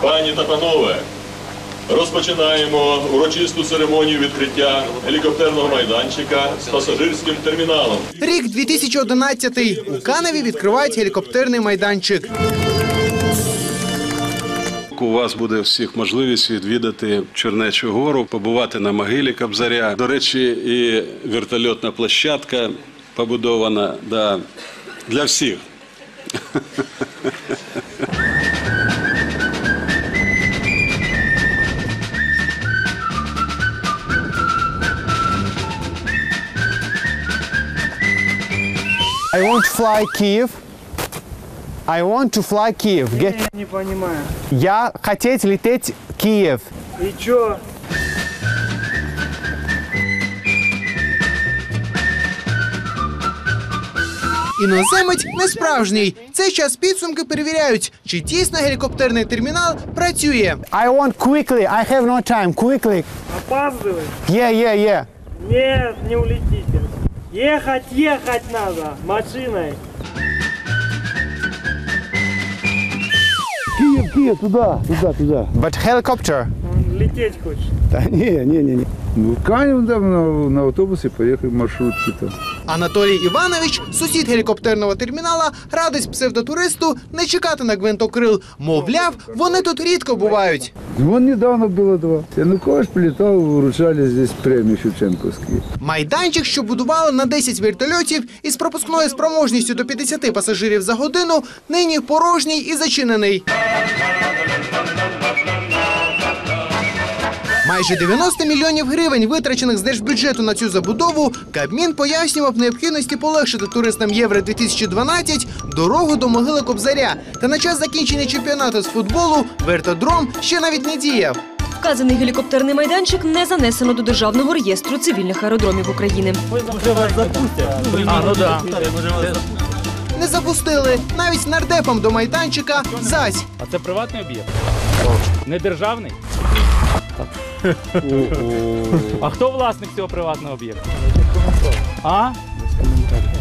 Пані та панове, розпочинаємо урочисту церемонію відкриття гелікоптерного майданчика з пасажирським терміналом. Рік 2011. У Каневі відкривають гелікоптерний майданчик. У вас буде всіх можливість відвідати Чернечу гору, побувати на могилі Кобзаря. До речі, і вертольотна площадка побудована да, для всіх. I want to fly Kiev. I want to fly Kiev. Get- Я не понимаю. Я хотеть лететь Киев. И чё? Іноземець не справжній. Цей час підсумки перевіряють, чи дійсно гелікоптерний термінал працює. I want quickly. I have no time. Quickly. Опаздывай? Yeah, yeah, yeah. Нет, не улетите. Ехать, ехать надо машиной. Киев, Киев, туда, туда, туда. But helicopter. Лететь хочет. Да не, не, не, не. Ну, Канев там на, на автобусе поехали маршрутки там. Анатолій Іванович, сусід гелікоптерного термінала, радить псевдотуристу не чекати на гвинтокрил. Мовляв, вони тут рідко бувають. Вон недавно было два. Янукович прилетал, вручали здесь премии Шевченковские. Майданчик, що будували на 10 вертольотів із пропускною спроможністю до 50 пасажирів за годину, нині порожній і зачинений. Майже 90 мільйонів гривень, витрачених з держбюджету на цю забудову, Кабмін пояснював необхідності полегшити туристам Євро 2012 дорогу до могили Кобзаря. Та на час закінчення чемпіонату з футболу вертодром ще навіть не діяв. Вказаний гелікоптерний майданчик не занесено до державного реєстру цивільних аеродромів України. Не запустили навіть нардепам до майданчика зась. А це приватний об'єкт? Не державний? А хто власник цього приватного об'єкту? А?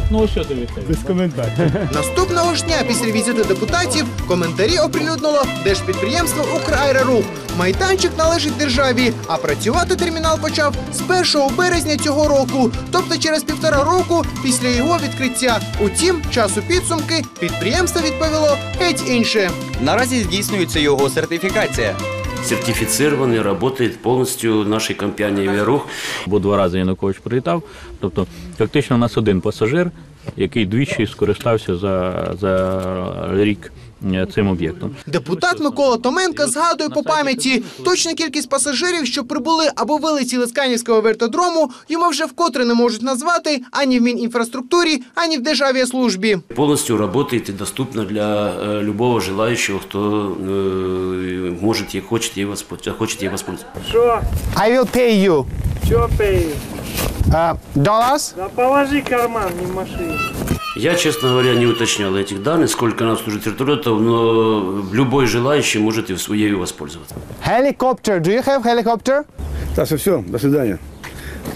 Ну, що тобі? Без коментарів. Наступного ж дня після візиту депутатів коментарі оприлюднило держпідприємство «Украерорух». Майданчик належить державі, а працювати термінал почав з 1 березня цього року, тобто через півтора року після його відкриття. Утім, часу підсумки підприємство відповіло геть інше. Наразі здійснюється його сертифікація. Сертифицированный, работает полностью нашей компанией «Верух». Бо два рази Янукович прилітав. Тобто, фактично, у нас один пасажир, який двічі скористався за, за рік цим об'єктом. Депутат Микола Томенко згадує по пам'яті точну кількість пасажирів, що прибули або вилетіли з Канівського вертодрому, йому вже вкотре не можуть назвати ані в Мінінфраструктурі, ані в Державіаслужбі. Полностью работает и доступно для э, любого желающего, кто э, может и хочет ей воспользоваться. Хочет ей воспользоваться. Шо? I will pay you. Чё пей? Uh, dollars? Да положи карман, не в машине. Я, честно говоря, не уточнял этих данных, сколько нас служит вертолетов, но любой желающий может и в ею воспользоваться. Helicopter. Do you have helicopter? Так что все, до свидания.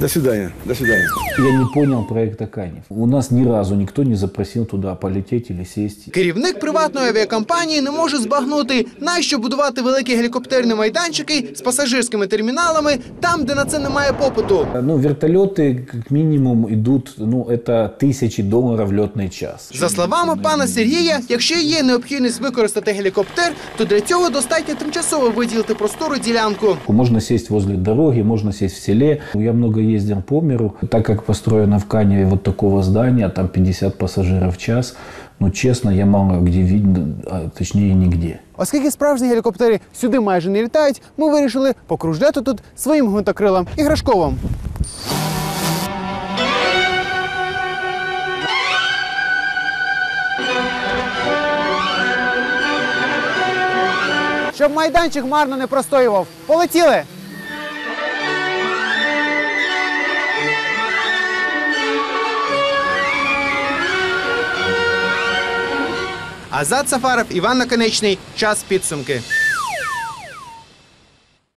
До свидания, до свидания. Я не понял проекта Канев. У нас ни разу никто не запросил туда полететь или сесть. Керівник приватної авіакомпанії не може збагнути, нащо будувати великі гелікоптерні майданчики з пасажирськими терміналами там, де на це немає попиту. Ну, вертолеты как минимум идут, ну, это тысячи долларов летный час. За словами пана Сергія, якщо є необхідність використати гелікоптер, то для цього достатньо тимчасово виділити простору ділянку. Можно сесть возле дороги, можно сесть в селе. Я много ездил по миру. Так как построено в Каневе вот такого здания, там 50 пассажиров в час, ну, честно, я мало где видно, а, точнее, нигде. Оскільки справжні гелікоптери сюди майже не літають, ми вирішили покружляти тут своїм гвинтокрилом іграшковим. Щоб майданчик марно не простоював. Полетіли! Азат Сафаров, Іван Наконечний. Час підсумки.